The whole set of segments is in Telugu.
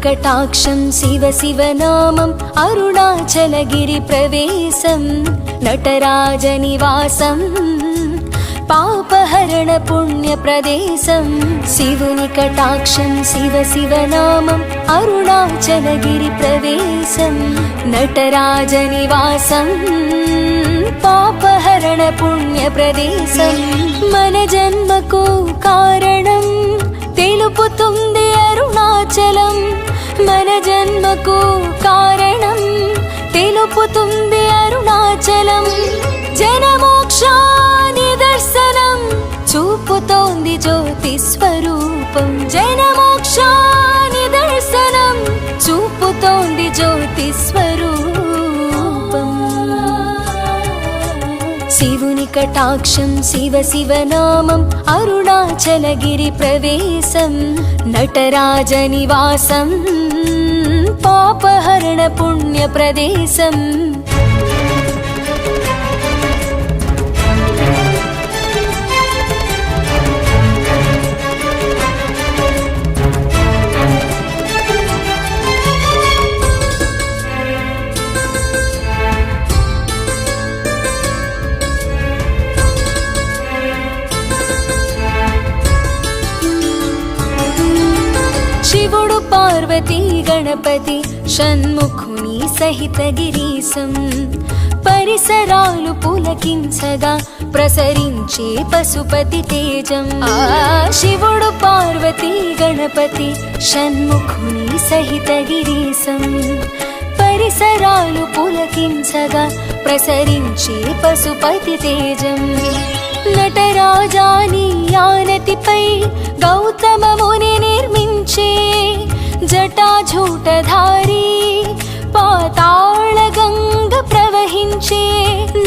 శివుని కటాక్షం శివ శివనామం అరుణాచలగిరి ప్రవేశం నటరాజ నివాసం పాపహరణ పుణ్య ప్రదేశం శివుని కటాక్షం శివ శివనామం అరుణాచలగిరి మన జన్మకు కారణం తెలుపుతుంది అరుణాచలం మన జన్మకు కారణం తెలుపుతుంది అరుణాచలం. జనమోక్షాని దర్శనం చూపుతోంది జ్యోతి స్వరూపం. జనమోక్షాని దర్శనం చూపుతోంది జ్యోతి స్వరూపం. శివుని కటాక్షం శివ శివనామం అరుణాచలగిరి ప్రవేశం నటరాజ నివాసం. పాపహరణ పుణ్య ప్రదేశం శివుడు పార్వతీ గణపతి షణ్ముఖుని సహిత గిరీశం. పరిసరాలు పులకించగా ప్రసరించే పశుపతి తేజం. ఆ శివుడు పార్వతి గణపతి షణ్ముఖుని సహిత గిరీశం. పరిసరాలు పులకించగా ప్రసరించే పశుపతి తేజం. నటరాజాని యానతిపై గౌతమ జటాజూటధారి పాతాళ గంగ ప్రవహించే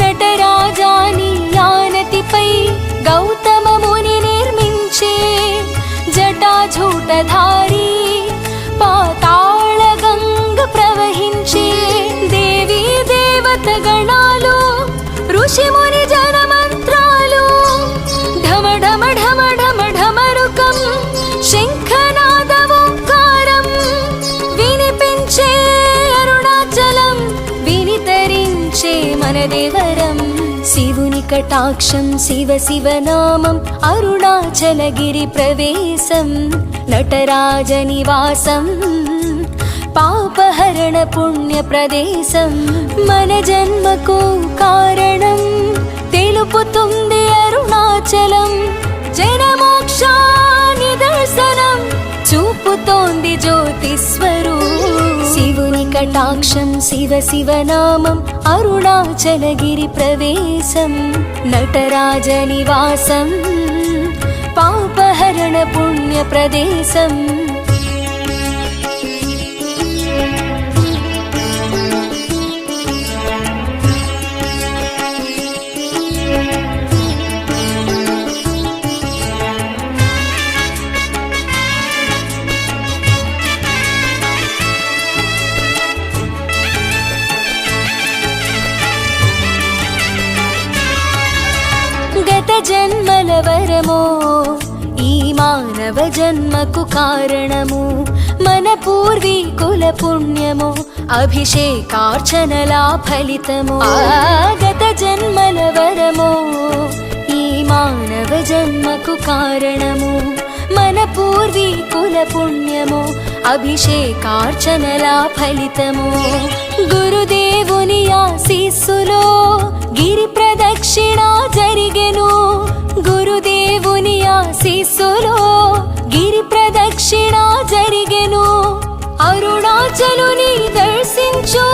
నటరాజాని యానతిపై గౌతమ ముని నిర్మించే జటాజూటధారి వినితరించే మనదేవరం శివుని కటాక్షం శివ శివనామం అరుణాచలగిరి ప్రవేశం నటరాజ నివాసం పాపహరణ పుణ్య ప్రదేశం మన జన్మకు కారణం తెలుపుతుంది అరుణాచలం జనమోక్షాని దర్శనం చూపుతోంది జ్యోతి స్వరూపం శివుని కటాక్షం శివ శివనామం అరుణాచలగిరి ప్రవేశం నటరాజ నివాసం పాపహరణ పుణ్య ప్రదేశం గత జన్మల వరమో ఈ మానవ జన్మకు కారణము మన పూర్వీకుల పుణ్యము అభిషేకార్చనలా ఫలితము. ఆ గత జన్మల వరమో ఈ మానవ జన్మకు కారణము మన పూర్వీకుల పుణ్యము అభిషేకార్చనలా ఫలితము. గురుదేవుని ఆశీస్సులో గిరి ప్రదక్షిణ జరిగెను. గురుదేవుని ఆశీస్సులో గిరి ప్రదక్షిణ జరిగెను. అరుణాచలుని దర్శించు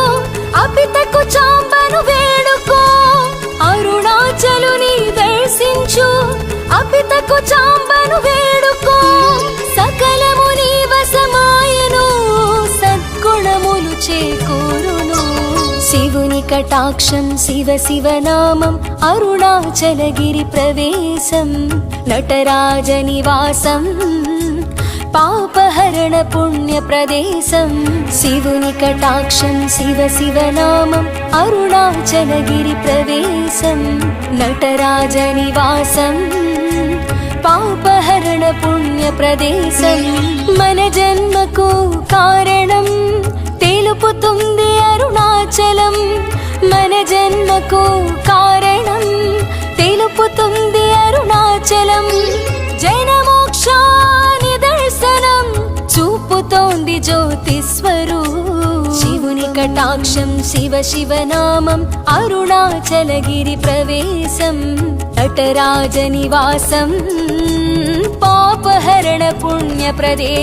అపితకు చాంబను వేడుకో. అరుణాచలుని దర్శించు అపితకు చాంబను कटाक्षं शिव शिवनामम् अरुणाचलगिरिप्रवेशं नटराजनिवासं पापहरणपुण्यप्रदेशं शिवनिकटाक्षं शिव शिवनामम् अरुणाचलगिरिप्रवेशं नटराजनिवासम् पापहरणपुण्यप्रदेशं मन जन्मको कारणं तेलुपुतुन्दे अरुणाचलम् మన జన్మకు కారణం తెలుపుతుంది అరుణాచలం. జనమోక్ష దర్శనం చూపుతోంది జ్యోతిస్వరు శివుని కటాక్షం శివ శివనామం అరుణాచలగిరి ప్రవేశం. నటరాజ నివాసం పాపహరణ పుణ్య ప్రదే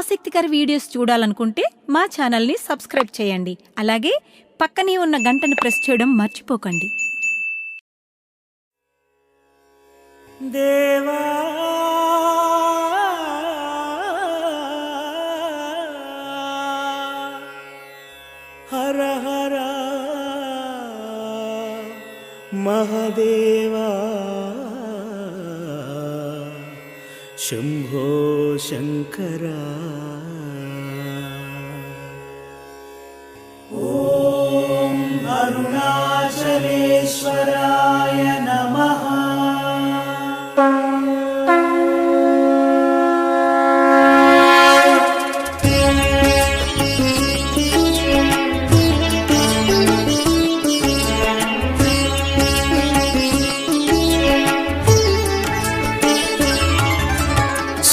ఆసక్తికర వీడియోస్ చూడాలనుకుంటే మా ఛానల్ని సబ్స్క్రైబ్ చేయండి. అలాగే పక్కనే ఉన్న గంటను ప్రెస్ చేయడం మర్చిపోకండి. దేవా! హర హర మహదేవా शम्भो शङ्करा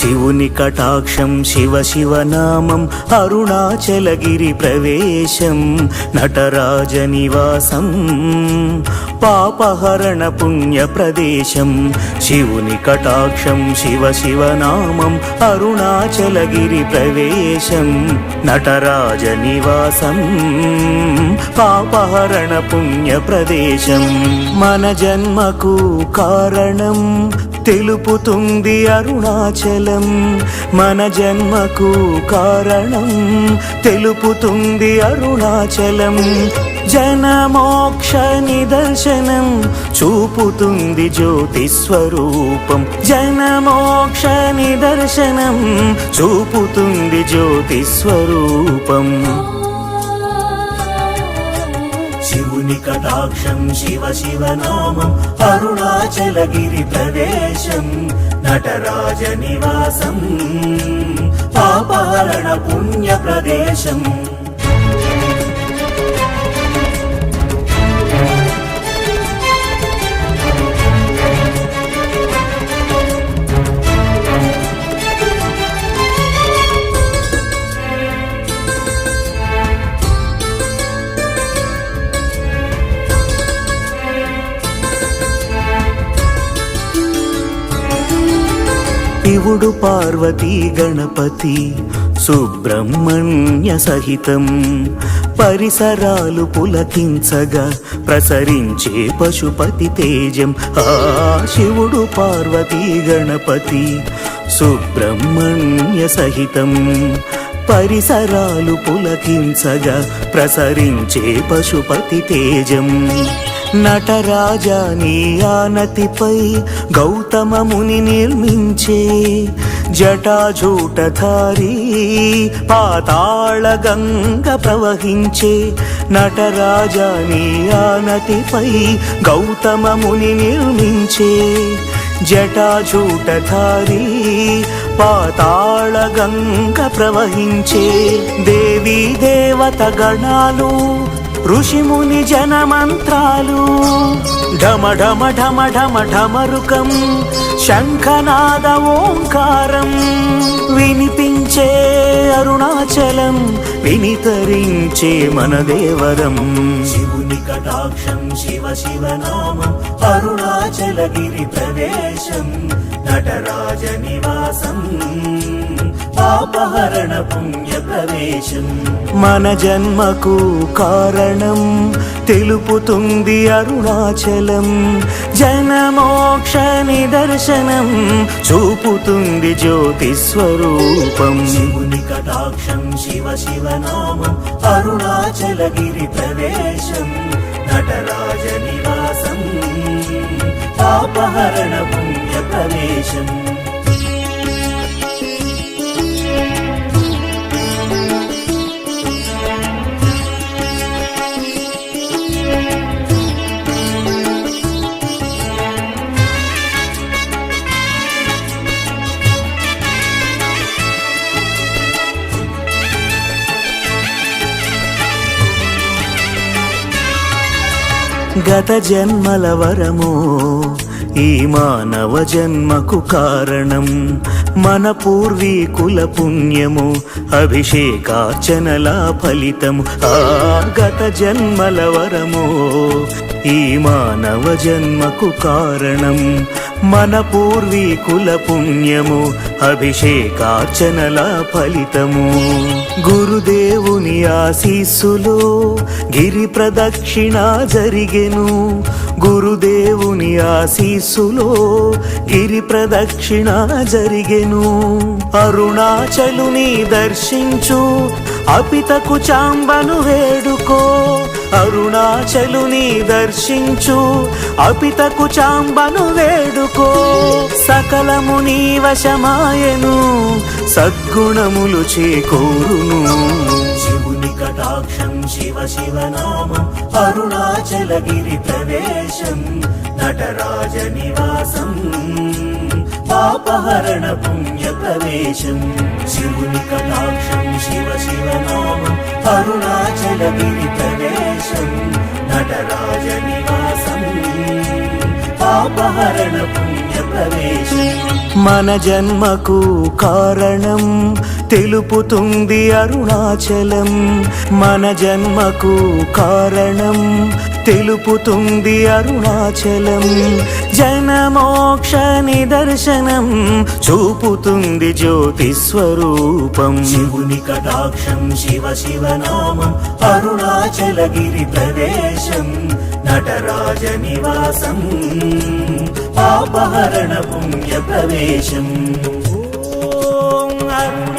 శివుని కటాక్షం శివ శివనామం అరుణాచలగిరి ప్రవేశం నటరాజ నివాసం పాపహరణ పుణ్య ప్రదేశం శివుని కటాక్షం శివ శివనామం అరుణాచలగిరి ప్రవేశం నటరాజ నివాసం పాపహరణ పుణ్య ప్రదేశం. మన జన్మకు కారణం తెలుపుతుంది అరుణాచలం. మన జన్మకు కారణం తెలుపుతుంది అరుణాచలం. జనమోక్ష నిదర్శనం చూపుతుంది జ్యోతి స్వరూపం. జనమోక్ష నిదర్శనం చూపుతుంది జ్యోతి స్వరూపం. శివుని కటాక్షం శివ శివనామం అరుణాచలగిరి ప్రదేశం నటరాజ నివాసం పాపారణ పుణ్య ప్రదేశం శివుడు పార్వతీ గణపతి సుబ్రహ్మణ్య సహితం పరిసరాలు పులకించగా ప్రసరించే పశుపతి తేజం. ఆ శివుడు పార్వతీ గణపతి సుబ్రహ్మణ్య సహితం పరిసరాలు పులకించగా ప్రసరించే పశుపతి తేజం. నటరాజా నీ ఆనతిపై గౌతమ ముని నిర్మించే జటాజూటధారి పాతాళ గంగ ప్రవహించే నటరాజా నీ ఆనతిపై గౌతమ ముని నిర్మించే జటాజూటధారి పాతాళ గంగ ప్రవహించే దేవీ దేవత గణాలు ఋషిముని జనమంత్రాలు. ఢమ ఢమ ఢమ ఢమ ఢమరుకం శంఖనాద ఓంకారం వినిపించే అరుణాచలం వినితరించే మన దేవరం. శివుని కటాక్షం శివ శివనామం అరుణాచలగిరి ప్రవేశం నటరాజ నివాసం. పాపహరణ పుణ్య ప్రవేశం. మన జన్మకు కారణం తెలుపుతుంది అరుణాచలం. జనమోక్ష నిదర్శనం చూపుతుంది జ్యోతి స్వరూపం. శివుని కటాక్షం శివ శివనామం అరుణాచలగిరి ప్రవేశం. నటరాజ నివాసం పాపహరణ పుణ్య ప్రవేశం. జన్మల వరము ఈ మానవ జన్మకు కారణం మన పూర్వీకుల పుణ్యము అభిషేకార్చనల ఫలితము. ఆ గత జన్మల వరము ఈ మానవ జన్మకు కారణం మన పూర్వీకుల పుణ్యము అభిషేకార్చనల ఫలితము. గురుదేవుని ఆశీస్సులో గిరి ప్రదక్షిణ జరిగెను. గురుదేవుని ఆశీస్సులో గిరి ప్రదక్షిణ జరిగెను. అరుణాచలుని దర్శించు అపితకు చాంబను వేడుకో. అరుణాచలుని దర్శించు. అపితకు చాంబను వేడుకో. సకలము నీ వశమాయను. సద్గుణములు చేకూరును. శివుని కటాక్షం శివ శివనామం. అరుణాచలగిరి ప్రవేశం. నటరాజ నివాసం. పాపహరణ పుణ్య ప్రవేశం. శివుని కటాక్షం శివ శివనామం అరుణాచలగిరి ప్రవేశం. నటరాజ నివాసం. పాపహరణ పుణ్య ప్రవేశం. మన జన్మకు కారణం తెలుపుతుంది అరుణాచలం. మన జన్మకు కారణం తెలుపుతుంది అరుణాచలం. జనమోక్ష నిదర్శనం చూపుతుంది జ్యోతి స్వరూపం. శివుని కటాక్షం శివ శివనామం అరుణాచలగిరి ప్రవేశం నటరాజ నివాసం పాపహరణ పుణ్య ప్రవేశం. ఓం అరుణ